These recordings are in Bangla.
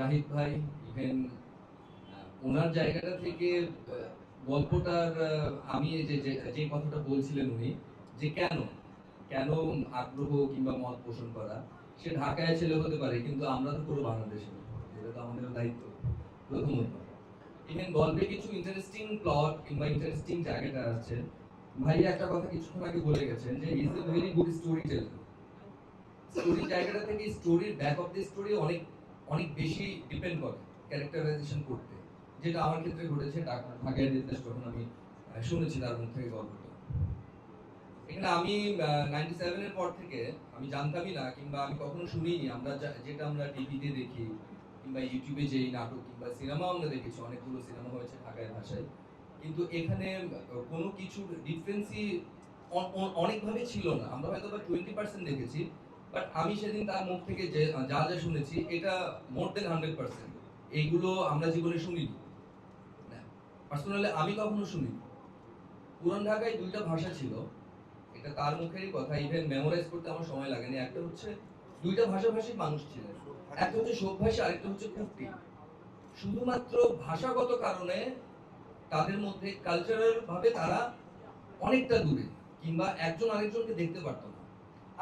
জাহিদ ভাই ইভেন ওনার জায়গাটা থেকে গল্পটার আমি যে যে- কথাটা বলছিলেন উনি যে কেন? কেন আগ্রহ কিংবা মত পোষণ করা? সে ঢাকায় ছেলে হতে পারে কিন্তু আমরা তো পুরো বাংলাদেশে এটা তো আমাদের দায়িত্ব প্রথমত ইভেন গল্পে কিছু ইন্টারেস্টিং প্লট কিংবা ইন্টারেস্টিং জায়গাটা আছে। ভাই একটা কথা কিছুক্ষণ আগে বলে গেছেন যে is a very good storyteller story জায়গাটা থেকে স্টোরির ব্যাক অফ দ্য স্টোরি অনেক অনেক বেশি ডিপেন্ড করে ক্যারেক্টারাইজেশন করতে। যেটা আমার ক্ষেত্রে ঘটেছে ঢাকা- ঢাকায় নির্দেশ যখন আমি শুনেছি তার মুখ থেকে গল্পটা। এখানে আমি নাইনটি সেভেনের পর থেকে আমি জানতামই না, কিংবা আমি কখনো শুনিনি। আমরা যেটা আমরা টিভিতে দেখি, কিংবা ইউটিউবে যেই নাটক, কিংবা সিনেমা আমরা দেখেছি, অনেকগুলো সিনেমা হয়েছে ঢাকায় ভাষায়। কিন্তু এখানে কোনো কিছুর ডিফারেন্সই অনেকভাবে ছিল না। আমরা হয়তো বা টোয়েন্টি পার্সেন্ট দেখেছি বাট আমি সেদিন তার মুখ থেকে যে, যা শুনেছি, এটা মোর দেন হান্ড্রেড পার্সেন্ট এইগুলো আমরা জীবনে শুনিনি। পার্সোনালি আমি কখনো শুনিনি। পুরান ঢাকায় দুইটা ভাষা ছিল। এটা তার মুখেরই কথা। ইভেন মেমোরাইজ করতে আমার সময় লাগেনি। একটা হচ্ছে দুইটা ভাষাভাষী মানুষ ছিলেন। একটা হচ্ছে শোকভাষী আরেকটা হচ্ছে কুর্তি শুধুমাত্র ভাষাগত কারণে তাদের মধ্যে কালচারাল ভাবে তারা অনেকটা দূরে। কিংবা একজন আরেকজনকে দেখতে পারতো না।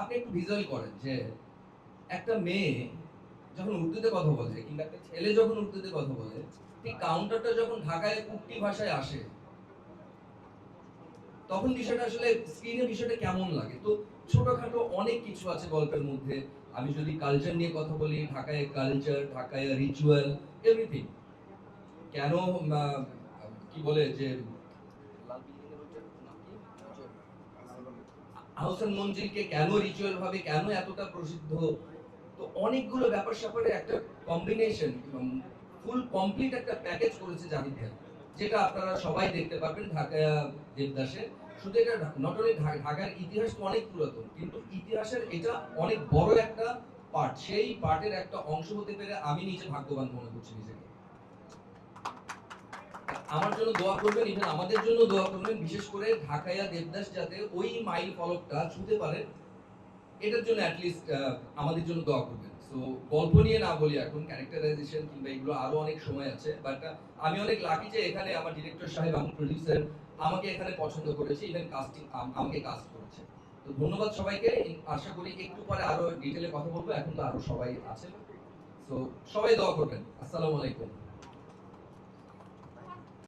আপনি একটু ভিজুয়াল করেন যে একটা মেয়ে যখন উর্দুতে কথা বলে, কিংবা একটা ছেলে যখন উর্দুতে কথা বলে, ঠিক কাউন্টারটা যখন ঢাকায় কুর্তি ভাষায় আসে, তখন বিষয়টা আসলে স্ক্রিনে বিষয়টা কেমন লাগে? তো ছোটখাটো অনেক কিছু আছে গল্পের মধ্যে। আমি যদি কালচার নিয়ে কথা বলি, ঢাকায় কালচার ঢাকায় রিচুয়াল এভরিথিং কেন কি বলে যে আহসান মঞ্জিলকে কেন রিচুয়াল ভাবে কেন এতটা প্রসিদ্ধ? তো অনেকগুলো ব্যাপার স্যাপারে একটা কম্বিনেশন ফুল কমপ্লিট একটা প্যাকেজ করেছে জাহিদ ভাই, যেটা আপনারা সবাই দেখতে পাবেন ঢাকা, দেবদাসে। শুধু এটা নট অনলি ঢাকার ইতিহাস তো অনেক পুরাতন, কিন্তু ইতিহাসের এটা অনেক বড় একটা পার্ট সেই পার্টের একটা অংশ হতে পেরে আমি নিজে ভাগ্যবান মনে করছি নিজেকে। আমার জন্য দোয়া করবেন ইভেন আমাদের জন্য দোয়া করবেন, বিশেষ করে ঢাকাইয়া দেবদাস যাতে ওই মাইল ফলকটা ছুঁতে পারে, এটার জন্য অ্যাটলিস্ট আমাদের জন্য দোয়া করবেন। সো গল্প নিয়ে না বলি এখন ক্যারেক্টারাইজেশন কিংবা এগুলো আরও অনেক সময় আছে বাট আমি অনেক লাকি যে এখানে আমার ডিরেক্টর সাহেব এবং প্রডিউসার আমাকে এখানে পছন্দ করেছে ইভেন কাস্টিং আমাকে কাস্ট করেছে। তো ধন্যবাদ সবাইকে আশা করি একটু পরে আরও ডিটেলে কথা বলব, এখন তো আরও সবাই আছে। তো সবাই দোয়া করবেন। আসসালামু আলাইকুম।